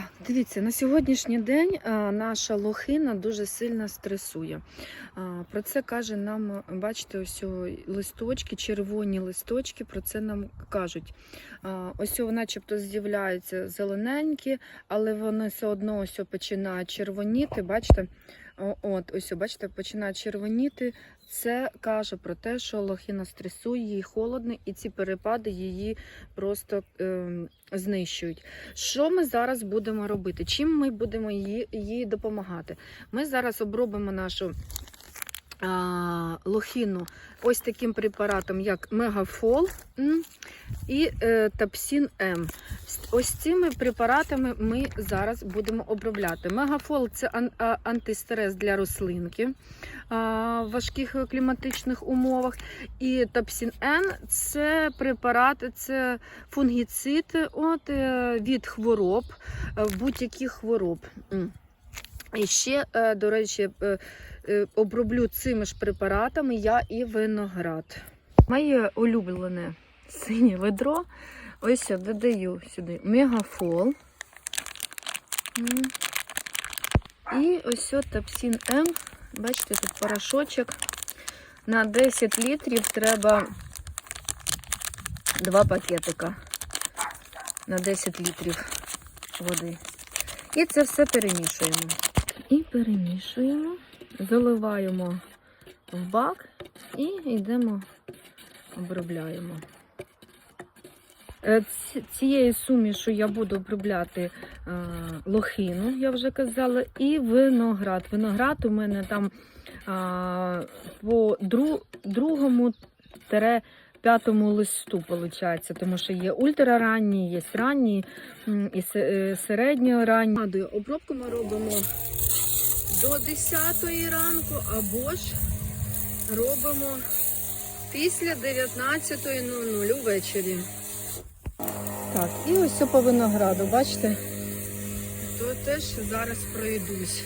Так, дивіться, на сьогоднішній день наша лохина дуже сильно стресує. Про це каже нам, бачите, ось листочки, червоні листочки, про це нам кажуть. Ось о, начебто з'являються зелененькі, але вони все одно ось починають червоніти. Бачите, от, ось, бачите, починають червоніти. Це каже про те, що лохина стресує, їй холодно, і ці перепади її просто е, знищують. Що ми зараз будемо робити? Чим ми будемо їй, допомагати? Ми зараз обробимо нашу лохіну ось таким препаратом, як Мегафол і е, Тапсін М. Ось цими препаратами ми зараз будемо обробляти. Мегафол це ан- антистрес для рослинки в важких кліматичних умовах. І Тапсін Н це препарат, це фунгіцид от, е, від хвороб, е, будь-яких хвороб. І ще, е, до речі, е, е, оброблю цими ж препаратами я і виноград. Моє улюблене синє ведро. Ось я додаю сюди мегафол. І ось от тапсін М. Бачите, тут порошочок. На 10 літрів треба два пакетика на 10 літрів води. І це все перемішуємо. І перемішуємо, заливаємо в бак і йдемо, обробляємо. Е, ці- Цією сумішу я буду обробляти е, лохину, я вже казала, і виноград. Виноград у мене там по другому тере п'ятому листу, виходить, тому що є ультраранні, є ранні і е, середньоранні. Обробку ми робимо до 10 ранку або ж робимо після 19.00 увечері. Так, і ось по винограду, бачите? То теж зараз пройдусь.